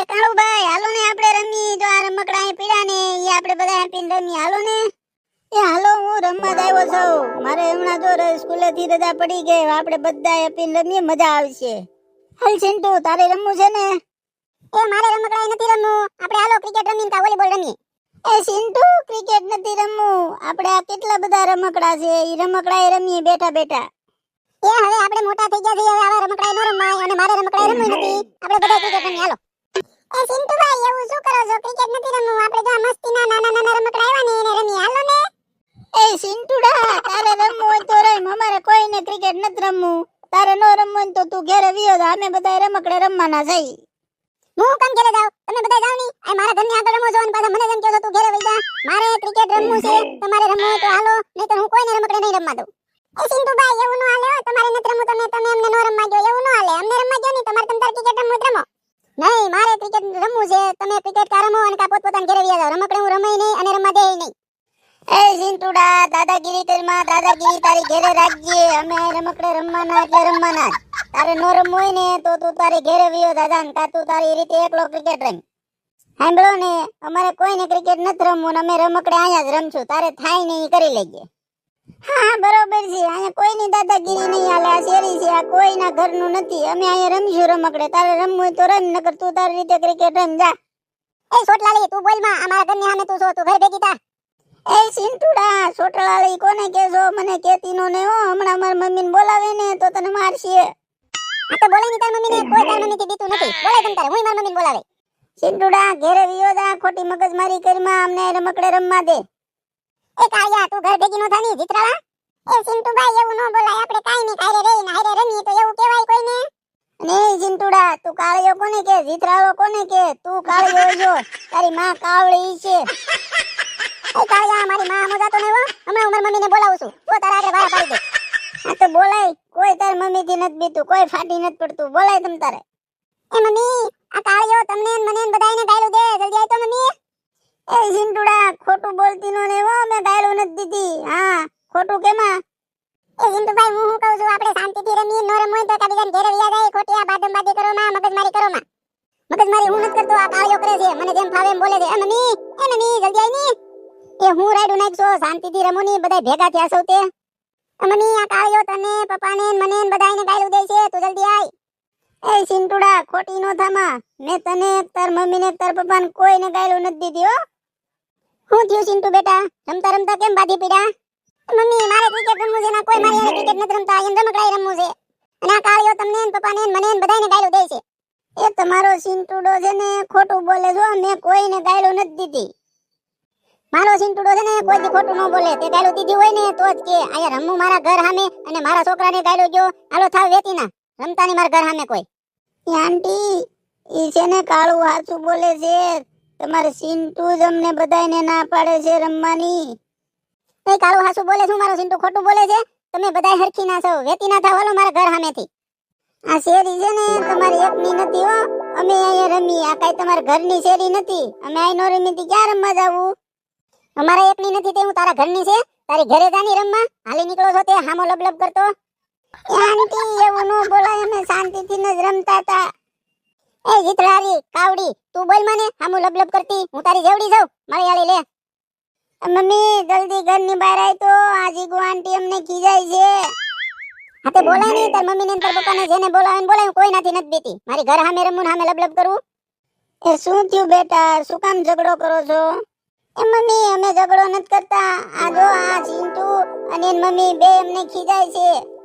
એ કાળુભાઈ હાલો ને આપણે રમી જો આ રમકડા અહીં પીડા ને, એ આપણે બધા હેપીને રમી હાલો ને. એ હાલો, હું રમવા જ આવ્યો છું. મારે હમણાં જો સ્કૂલેથી રજા પડી ગઈ આપણે બધા હેપીને રમીએ, મજા આવશે. હાલ ચિંટુ, તારે રમવું છે ને? એ મારે રમકડા નથી રમવું. આપણે હાલો ક્રિકેટ રમીને કા વોલીબોલ રમીએ. એ સિન્ટુ ક્રિકેટ નથી રમવું. આપણે આ કેટલા બધા રમકડા છે એ રમકડા એ રમીએ બેઠા બેઠા. એ હવે આપણે મોટા થઈ ગયા છીએ, હવે આવા રમકડા ન રમાય, અને મારે રમકડા રમવું નથી. આપણે બધા ક્રિકેટ રમીએ. હાલો. એ સિન્ટુભાઈ એવું શું કરો છો? ક્રિકેટ નથી રમવું. આપણે જો આ મસ્તીના નાના નાના રમકડા આવ્યા ને એને રમીએ હાલો ને. એ સિન્ટુડા તારે રમવું હોય તો રમ. અમારે કોઈને ક્રિકેટ નથી રમવું. તારે નો રમવું હોય તો તું ઘરે વિયો તો અમે બધા રમકડે રમવાના જઈ. હું કેમ ઘરે જાવ તમે બધા જાવની. આ મારા ઘરની આગળ રમો છો પાછા મને જેમ કહો તું ઘરે વઈ જા. મારે ક્રિકેટ રમવું છે. તમારે રમવું હોય તો હાલો. નહીં તો હું કોઈને રમકડે નહીં રમવા દઉં. એ સિન્ટુભાઈ એવું ન હાલે તમારે નથી રમવું તમે તમે અમને નો રમવા દો એવું નો હાલે. અમને રમવા દો નહીં. તમારે તમ તાર ક્રિકેટ રમવું રમો. નહીં, મારે ક્રિકેટ રમવું છે. તમે ક્રિકેટ કા રમો અને કા પોતપોતાના ઘરે વ્યા જાવ રમકડે હું રમાય નહીં અને રમવા દે નહીં. એ સિન્ટુડા દાદાગીરી કરમાં દાદાગીરી તારી ઘેરે રાખજે. અમે રમકડે રમવાના એટલે રમવાના તારે નો રમવું હોય ને, તો તું તારી ઘેરે વ્યો દાદા ને તા તું તારી રીતે એકલો ક્રિકેટ રમ. સાંભળો ને, અમારે કોઈને ક્રિકેટ નથી રમવું ને અમે રમકડે અહીંયા જ રમશું. તારે થાય ને ઈ કરી લેજે. હા બરોબર છે. અહીંયા કોઈની દાદાગીરી નહીં હાલે. આ શેરી છે. આ કોઈના ઘરનું નથી. અમે અહીંયા રમીશું રમકડે. તારે રમવું હોય તો રમ નકર તું તારી રીતે ક્રિકેટ રમ. જા. એ સોટલાલી તું બોલમાં. અમારા ઘરની સામે તું છો તું ઘર ભેગી થા. એ સિંટુડા સોટલાલી કોને કેજો મને કેતી નો ને હો. હમણાં મારી મમ્મીને બોલાવે ને તો તને મારશે. આ તો બોલે ની તાર મમ્મીને. કોઈ તાર મમ્મી થી બીતું નથી. બોલે તમ તારે. હું મારી મમ્મીને બોલાવે. સિંટુડા ઘરે વિયો મગજ ખોટી મગજમારી કરમાં અમને રમકડે રમવા દે. એ કાળિયા તું ઘર ભેગી નો થાની જીતરાવા? એ સિંટુભાઈ એવું ન બોલાય આપણે કાઈ ની કાયરે રે ને રે રમી તો એવું કહેવાય કોઈને? ને સિંટુડા તું કાળિયો કોને કે જીતરાળો કોને કે? તું કાળિયો જો તારી માં કાવળી છે. એ કાળિયા મારી માં મજાતો ને હો. હમણાં હું મારી મમ્મીને બોલાવું છું. તો તારા આગળ વાળા પાડી દે. આ તો બોલાય. કોઈ તાર મમ્મી થી નથી બીતું કોઈ ફાટી નથી પડતું. બોલાય તમ તારે. એ મમ્મી આ કાળિયો તમને મને એ સિંટુડા ખોટું બોલતી નો ને મેં ગાયલું નથી દીધી. હા, ખોટું કેમાં? એ સિંટુભાઈ હું હું કહું છું? આપણે શાંતિથી રમીએ, નો રમો તો કાબીજાન ઘેરે વયા જાય, ખોટી આ બાદમબાદી કરો માં મગજમારી કરો માં. મગજમારી હું નથી કરતો, આ કાળિયો કરે છે. મને જેમ ફાવે એમ બોલે છે. એ મમ્મી એ મમ્મી, જલ્દી આયની. એ હું રાઈડું નાખશો? શાંતિથી રમો ની બધા ભેગા થયા સૌ તે? મમ્મી, આ કાળિયો તને, પપ્પાને ને મને ને બધાયને ગાયલું દે છે, તું જલ્દી આય. એ સિંટુડા ખોટી નો થામા મેં તને તાર મમ્મીને તાર પપ્પાને કોઈને ગાયલું નથી દીધી, હો. હું થયું સિંટુ બેટા? રમતા રમતા કેમ બાધી પીડા? મમ્મી, મારે ક્રિકેટ રમવું છે, ના કોઈ મારી હારે ક્રિકેટ નથી રમતા એમ રમકડાઈ રમવું છે. અને આ કાળીઓ તમને ને પપ્પાને ને મને ને બધાને ગાયલું દે છે. એ તમારો સિંટુડો છે ને, ખોટું બોલે છો મેં કોઈને ગાયલું નથી દીધી. મારો સિંતુડો છે ને કોઈ ખોટું ન બોલે. તે ગાયલું દીધી હોય ને, તો જ કે, અહીંયા રમવું મારા ઘર સામે અને મારા છોકરાને ગાયલું ગયો હાલો, થાવ વેતી ના રમતા નહીં મારા ઘર સામે કોઈ. આંટી, ઈ છે ને કાળું હાચું બોલે છે. તમારે સિંટુ જ અમને બધાયને ના પાડે છે રમવાની. એ કાળું હાસુ બોલે શું મારો સિંટુ ખોટું બોલે છે? તમે બધાય હરખી ના છો, વેતી ના થાવ મારા ઘર સામેથી. આ શેરી છે ને, તમારી એકની નથી હો. અમે અહીંયા રમી આ કઈ તમારા ઘરની શેરી નથી. અમે અહીં નો રમી તી ક્યાં રમવા જાવું? અમારા એકની નથી, તે હું તારા ઘરની છે? તારી ઘરે જાની રમવા? હાલી નીકળો છો, તે હામો લબલબ કરતો. એ આંટી, એવું નો બોલાય, અમે શાંતિથી જ રમતા હતા એ જીતલારી કાવડી, તું બોલ મને, હામું લબલબ કરતી, હું તારી જેવડી જાઉં મારી લે. મમ્મી, જલ્દી ઘરની બહાર આય તો, આજી ગુ આંટી અમને ખીજાય છે. હા, તે બોલાય નહીં, તાર મમ્મી ને તાર પપ્પાને જેને બોલાવે ને બોલાવે કોઈ નથી નથી બીતી. મારી ઘર હામે રમવું હામે લબલબ કરવું એ શું થયું બેટા, શું કામ ઝઘડો કરો છો? એ મમ્મી, અમે ઝઘડો નથી કરતા. આ જો આ ચિંટુ અને મમ્મી બે અમને ખીજાય છે.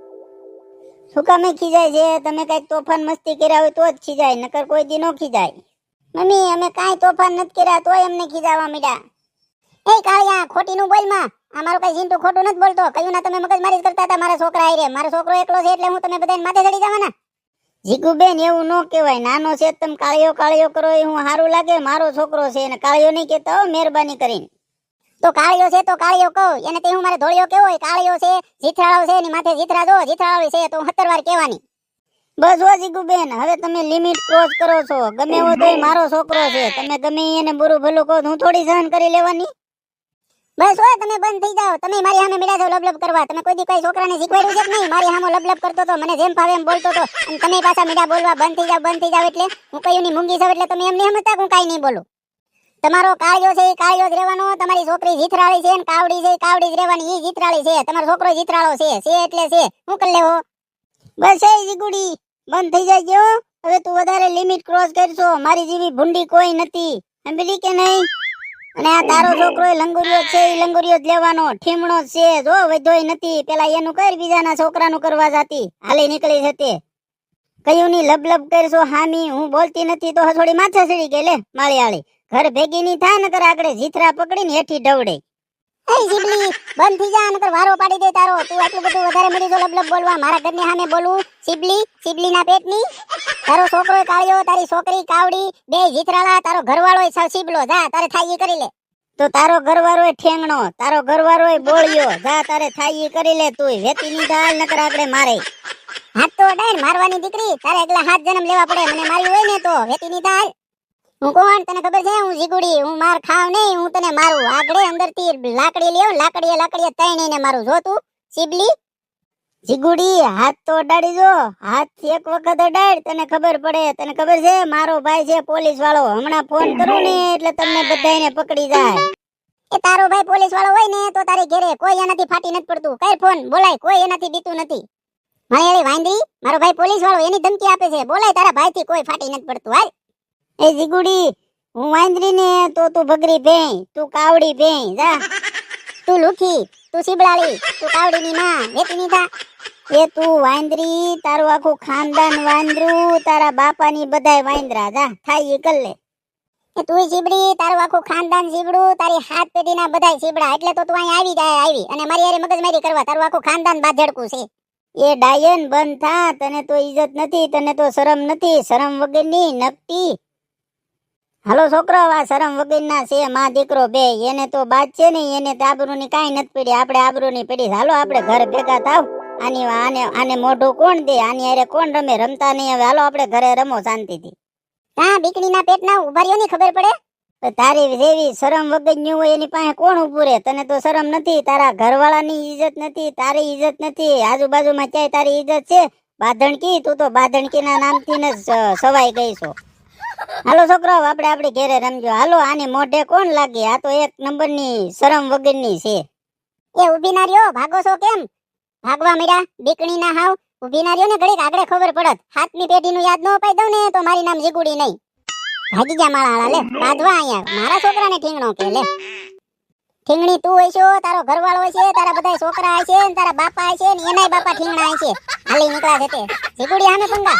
શું કામે ખીજાય છે તમે કઈ તોફાન મસ્તી કર્યા હોય તો જ ખીજાય, નકર કોઈ દી નો ખીજાય. મમ્મી, અમે કાંઈ તોફાન નથી કર્યા, તોય અમને ખીજાવા મીડ્યા. એ કાળિયા ખોટી નું બોલમાં. આ મારો કઈ જીંટુ ખોટું નથી બોલતો. કયું ના તમે મગજ મારી કરતા હતા, મારા છોકરા આઈ રે મારો છોકરો એકલો છે એટલે હું તમે બધાને માથે ચડી જવાના. જીગુબેન, એવું ન કહેવાય. નાનો છે તમે, કાળિયો કાળિયો કરો, એ હું સારું લાગે. મારો છોકરો છે, અને કાળિયો નહીં કહેતા, હો, મહેરબાની કરીને. તો કાળિયો છે, તો કાળિયો કહો. એને તે હું મારે ધોળિયો કેવો હોય? કાળિયો છે, જીથરાળો છે, એની માથે જીથરા જો, જીથરાળો છે તો સત્તર વાર કહેવાની. બસ હો જીગુબેન, હવે તમે લિમિટ ક્રોસ કરો છો. ગમે એવો તોય મારો છોકરો છે. તમે ગમે એને બુરું ભલું કહો હું થોડી સહન કરી લેવાની. બસ હોય, તમે બંધ થઈ જાઓ. તમે મારી સામે મેળા છો લબલબ કરવા. તમે કોઈ દી કઈ છોકરાને શીખવાડ્યું છે કે નહીં? મારી સામે લબલબ કરતો તો, મને જેમ ફાવે એમ બોલતો તો. અને તમે પાછા મીડા બોલવા બંધ થઈ જાવ બંધ થઈ જાવ એટલે હું કયું ની મૂંગી છું એટલે તમે એમ નહીં સમજતા હું કાંઈ નહીં બોલું. તમારો કાળિયો છે, એ કાળિયો જ રહેવાનો. તમારી છોકરી જીથરાળી છે ને કાવડી છે કાવડી જ રહેવાની એ જીથરાળી છે. તમારો છોકરો જીથરાળો છે. છે એટલે છે. હું કરી લેવો? બસ એ જીગુડી. બંધ થઈ જાય હવે તું વધારે લિમિટ ક્રોસ કરશો. મારી જેવી ભૂંડી કોઈ નથી. સમજી કે નહીં? અને આ તારો છોકરો લંગુરિયો છે એ લંગુરિયો જ લેવાનો. ઠીમણો છે જો વધોય નથી. પેલા એનું કર, બીજાના છોકરાનું કરવા જાતી. હાલે નીકળી જતે કયું ની લબ લબ કરશો, હામી? હું બોલતી નથી, તો હસોડી માથે ચડી ગઈ, લે માળિયાળી ઘર ભેગી ની થાય નકર આગળ જીથરા પકડીને હેઠી ડવડે. એ જીબલી બંધ થઈ જા નકર વારો પાડી દે તારો. તું આટલું બધું વધારે મરી જો લબ લબ બોલવા. મારા ઘરની સામે બોલવું. શીબલી શીબલીના પેટની. તારો છોકરો કાળિયો તારી છોકરી કાવડી બે જીથરાળા તારો ઘરવાળો સાવ શીબલો. જા તારે થાય કરી લે. તો તારો ઘરવાળો ઠેંગણો તારો ઘરવાળો બોળ્યો. જા તારે થાય કરી લે. તું વેતી ની ઢાલ નકર આગળ મારે. હાથ તો ડાયન મારવાની દીકરી. તારે એકલા હાથ જન્મ લેવા પડે. મને મારી હોય ને તો વેતી ની ઢાલ. હું કોણ? તને ખબર છે? હું જીગુડી. હું માર ખાવ નહીં. હું તને મારું આગળે અંદરથી લાકડી લેવ લાકડીએ લાકડીએ તઈને મારું જો તું શીબલી, જીગુડી, હાથ તો અડાડી જો હાથ એક વખત અડાડ. તને ખબર પડે. તને ખબર છે? મારો ભાઈ છે પોલીસ વાળો હમણાં ફોન કરું ને એટલે તમને બધાને પકડી જાય. એ તારો ભાઈ પોલીસ વાળો હોય ને, તો તારે ઘેરે કોઈ એનાથી ફાટી નથી પડતું. કઈ ફોન? બોલાય. કોઈ એનાથી બીતું નથી. મારી વાંદરી, મારો ભાઈ પોલીસ વાળો એની ધમકી આપે છે. બોલાય, તારા ભાઈ થી કોઈ ફાટી નથી પડતું. હાલ. એ જીગુડી, હું વાંદરી ને તો તું ભગરી ભેઈ તું કાવડી ભેઈ જા. તું લુખી, તું શીબડાળી તું કાવડી ની માં વેતી ની થા એ તું વાંદરી, તારું આખું ખાનદાન વાંદરું, તારા બાપાની બધાય વાંદરા, જા, થાય એ કલ્લે એ તું શીબડી તારું આખું ખાનદાન સીબડું તારી હાથ પેઢીના બધાય સીબડા એટલે તો તું અહીં આવી જાય, આવી. અને મારી હારે મગજમારી કરવા, તારું આખું ખાનદાન બાધડકું છે. એ ડાયન બંધ થા તને તો ઇજ્જત નથી, તને તો શરમ નથી, શરમ વગરની નકટી હાલો છોકરા આ શરમ વગરના છે માં દીકરો બે. એને તો બાદ છે ને એને તો આબરૂની કાંઈ નથી પડી. આપણે આબરૂની પડી. હાલો આપણે ઘર ભેગા થાવ. આની આને આને મોઢું કોણ દે? આની અરે કોણ રમે? રમતા નહીં હવે. હાલો આપણે ઘરે રમો શાંતિથી. તા બીકણીના પેટના ઊભા રહ્યો ની ખબર પડે? તો તારી જેવી શરમ વગરની હોય એની પાસે કોણ ઊભું રહે? તને તો શરમ નથી. તારા ઘરવાળાની ઇજ્જત નથી. તારી ઇજ્જત નથી. આજુબાજુમાં ક્યાંય તારી ઇજ્જત છે? બાંધણકી? તું તો બાંધણકીના નામથી ને સવાઈ ગઈ છો. હાલો છોકરાઓ, આપણે આપણી ઘેરે રમજો. હાલો, આની મોઢે કોણ લાગે? આ તો એક નંબરની શરમ વગરની છે. એ ઊભી ના રહ્યો, ભાગો છો કેમ? ભાગવા મળ્યા બીકણી ના હાવ. ઊભી ના રહ્યો ને, ઘડીક આગળ ખબર પડત. હાથની પેઢીનું યાદ ન અપાઈ દઉં ને, તો મારી નામ જીગુડી નહીં. ભાગી ગયા માળા લે, બાંધવા અહીંયા. મારા છોકરાને ઠીંગણો કે, લે. ઠીંગણી તું હોય છો તારો ઘરવાળો હોય છે, તારા બધા છોકરા હોય છે તારા બાપા હોય છે, ને એનાય બાપા ઠીંગણા હોય છે. હાલી નીકળા છે તે. જીગુડી સામે પંગા.